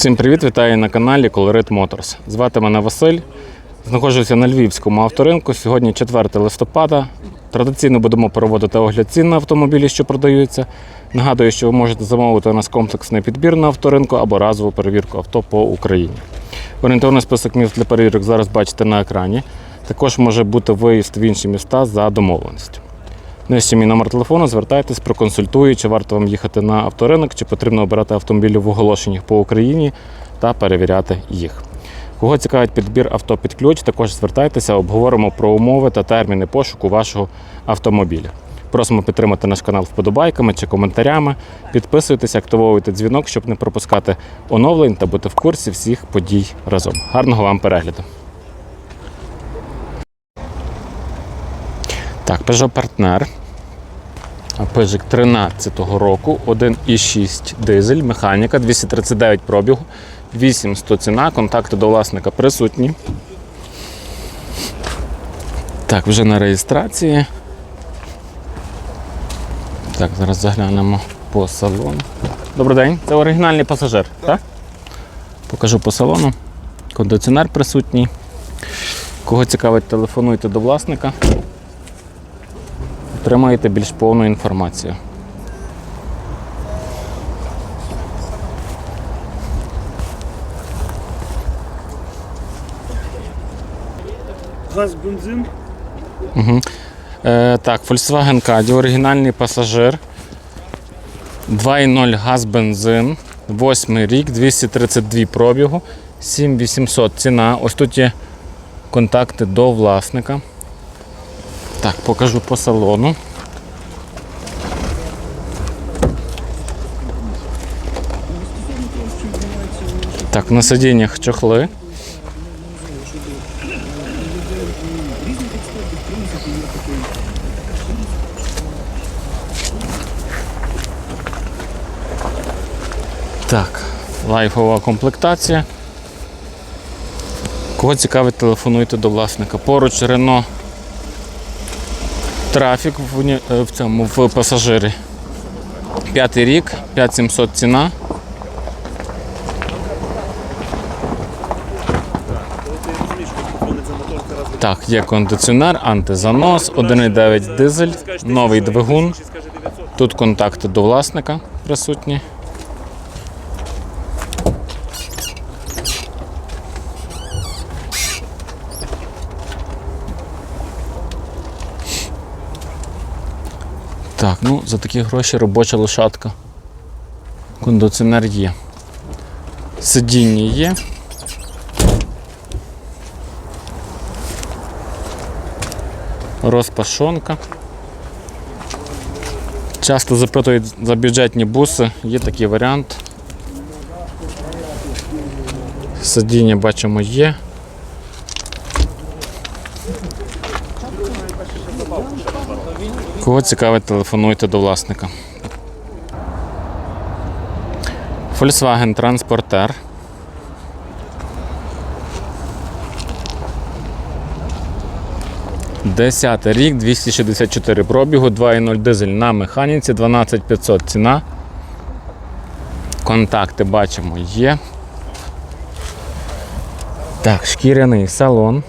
Всім привіт, вітаю на каналі Colorit Motors. Звати мене Василь. Знаходжуся на Львівському авторинку. Сьогодні 4 листопада. Традиційно будемо проводити огляд цін на автомобілі, що продаються. Нагадую, що ви можете замовити у нас комплексний підбір на авторинку або разову перевірку авто по Україні. Орієнтовний список міст для перевірок зараз бачите на екрані. Також може бути виїзд в інші міста за домовленістю. Нижче мій номер телефону, звертайтесь, проконсультую, чи варто вам їхати на авторинок, чи потрібно обирати автомобілі в оголошеннях по Україні та перевіряти їх. Кого цікавить підбір авто під ключ, також звертайтеся, обговоримо про умови та терміни пошуку вашого автомобіля. Просимо підтримати наш канал вподобайками чи коментарями. Підписуйтесь, активовуйте дзвінок, щоб не пропускати оновлень та бути в курсі всіх подій разом. Гарного вам перегляду! Так, Peugeot Partner. Пежик 13-го року, 1,6 дизель, механіка, 239 пробігу, 800 ціна, контакти до власника присутні. Так, вже на реєстрації. Так, зараз заглянемо по салону. Добрий день, це оригінальний пасажир, так? Покажу по салону. Кондиціонер присутній. Кого цікавить, телефонуйте до власника. Отримаєте більш повну інформацію. Газ, бензин. Е, так, Volkswagen Caddy, оригінальний пасажир. 2.0 газ бензин. 8 рік, 232 пробігу, 7800 ціна. Ось тут є контакти до власника. Так, покажу по салону. Так, на сидіннях чохли. Так, лайфова комплектація. Кого цікавить, телефонуйте до власника. Поруч Рено трафік в, е, в цьому в пасажирі. П'ятий рік, 5700 ціна. Так, є кондиціонер, антизанос, 1,9 дизель, новий двигун. Тут контакти до власника присутні. Так, ну за такі гроші робоча лошадка. Кондиціонер є. Сидіння є. Розпашонка. Часто запитують за бюджетні буси, є такий варіант. Сидіння бачимо є. Кого цікавить, телефонуйте до власника. Volkswagen Transporter. Десятий рік, 264 пробігу, 2.0 дизель на механіці, 12500 ціна. Контакти бачимо є. Так, шкіряний салон.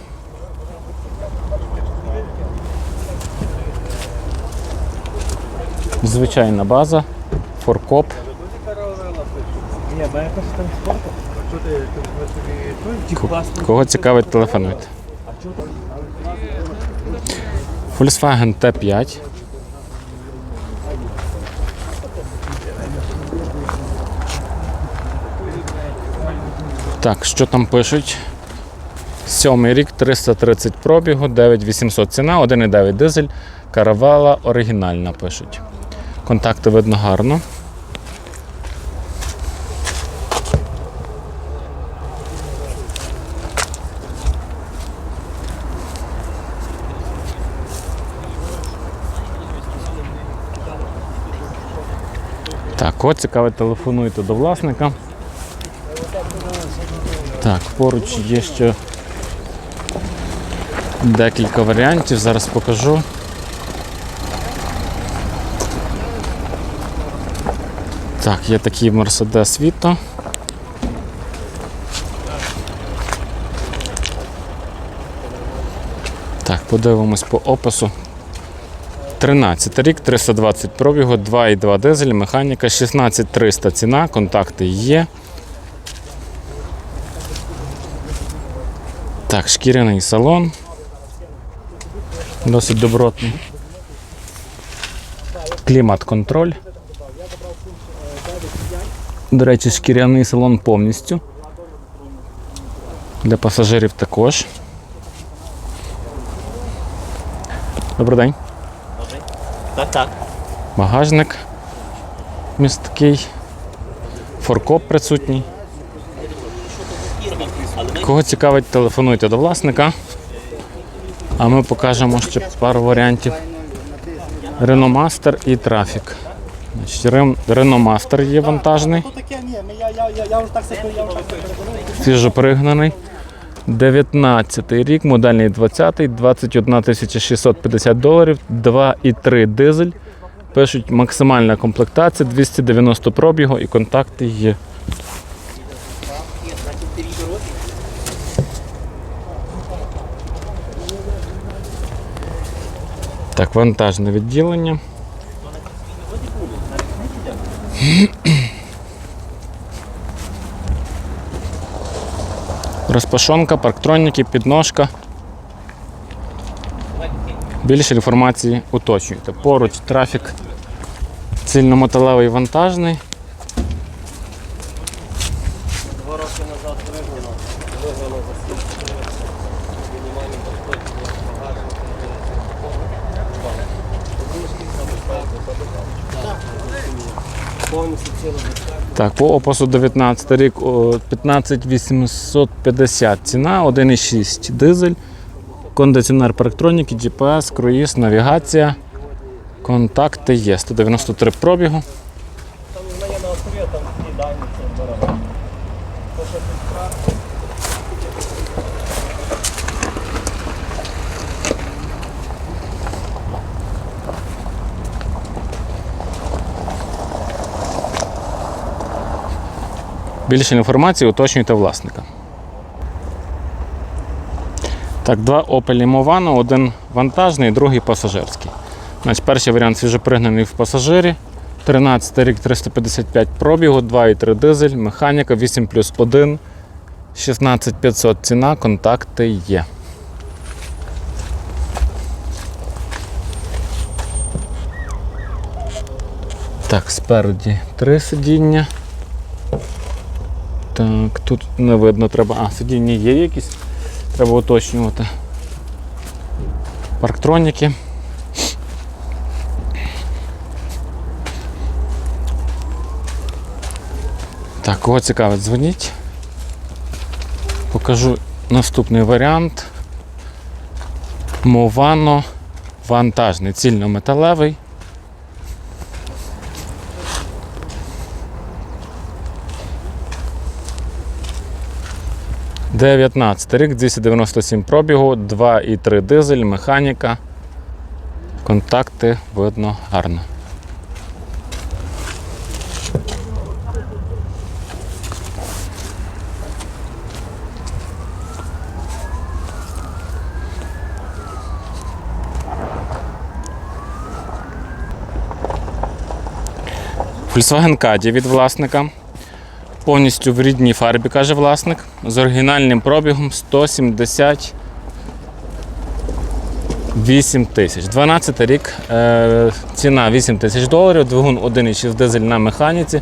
Звичайна база, форкоп. Ні, мене якось там спорту. Що ти тут ви собі той? Ті паспорт. Кого цікавить, телефонуйте. Volkswagen T5. Так, що там пишуть? Сьомий рік, 330 пробігу, 9800 ціна, 1,9 дизель, каравала оригінальна пишуть. Контакти видно гарно. Так, кого цікавить, телефонуйте до власника. Так, поруч є ще декілька варіантів, зараз покажу. Так, є такий Mercedes Vito. Так, подивимось по опису. 13 рік, 320 пробігу, 2,2 дизель, механіка, 16300 ціна, контакти є. Так, шкіряний салон. Досить добротний. Клімат контроль. До речі, шкіряний салон повністю. Для пасажирів також. Добрий день. Так, так. Багажник місткий. Форкоп присутній. Кого цікавить, телефонуйте до власника. А ми покажемо ще пару варіантів. Renault Master і Traffic. Renault є вантажний, Ну свіжопригнаний. 19 рік, модельний 20-й, 21 650 доларів, 2,3 дизель. Пишуть максимальна комплектація, 290 пробігу і контакти є. Так, вантажне відділення. Розпашонка, парктроніки, підножка. Більше інформації уточнюйте. Поруч трафік цільномоталевий вантажний. Так, по опису 19 рік 15850 ціна, 1,6 дизель, кондиціонер парктроніки, GPS, круїз, навігація. Контакти є. 193 пробігу. Там в мене на острові, там такі дані, це барабан. То, що тут кран, Більше інформації уточнюйте власника. Так, два Opel Movano, один вантажний, другий пасажирський. Значить, перший варіант свіжопригнаний в пасажирі. 13 рік 355 пробігу, 2,3 дизель, механіка 8 плюс 1, 16500 ціна, контакти є. Так, спереді три сидіння. Так, тут не видно, треба. А, сидіння є якісь. Треба уточнювати. Парктроніки. Так, кого цікавить, дзвоніть. Покажу наступний варіант. Мовано вантажний, цільнометалевий. – 19 рік, 297 пробігу, 2,3 дизель, механіка. Контакти видно гарно. Volkswagen Caddy від власника. Повністю в рідній фарбі, каже власник. З оригінальним пробігом 178 тисяч. 12 рік. Е, ціна 8 тисяч доларів, двигун 1,6 дизель на механіці.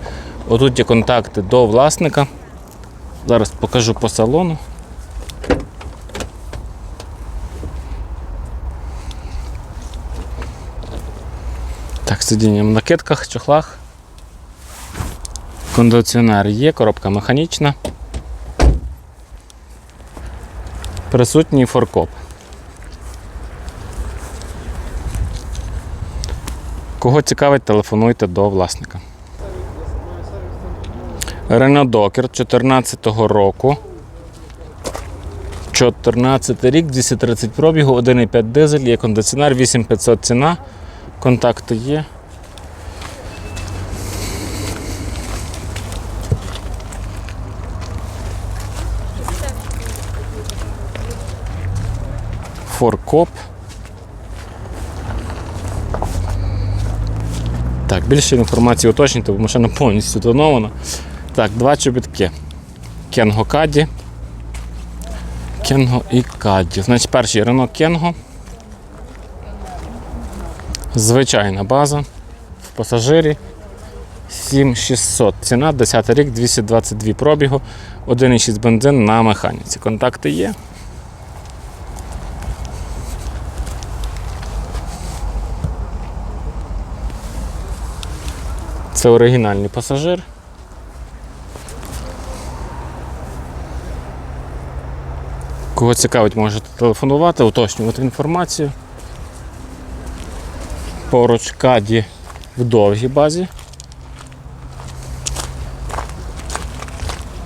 Отут є контакти до власника. Зараз покажу по салону. Так, сидіння в накидках, чохлах. Кондиціонер є, коробка механічна. Присутній форкоп. Кого цікавить, телефонуйте до власника. Renault Docker 2014 року. 14 рік, 230 пробігу, 1,5 дизель, є кондиціонер, 8500 ціна. Контакти є. форкоп. Так, більше інформації уточнюйте, бо машина повністю тонована. Так, два чобітки. Кенго Каді. Кенго і Каді. Значить, перший ринок Кенго. Звичайна база. В пасажирі 7600. Ціна 10 рік, 222 пробігу, 1,6 бензин на механіці. Контакти є. Це оригінальний пасажир. Кого цікавить, можете телефонувати, уточнювати інформацію. Поруч каді в довгій базі.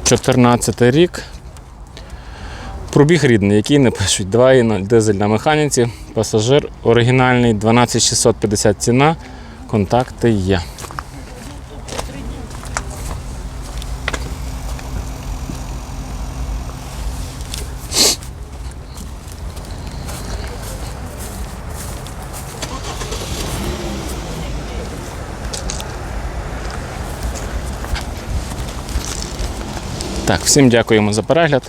14 рік. Пробіг рідний, який не пишуть 2.0 дизель на механіці. Пасажир оригінальний 12650 ціна. Контакти є. Так, всім дякуємо за перегляд.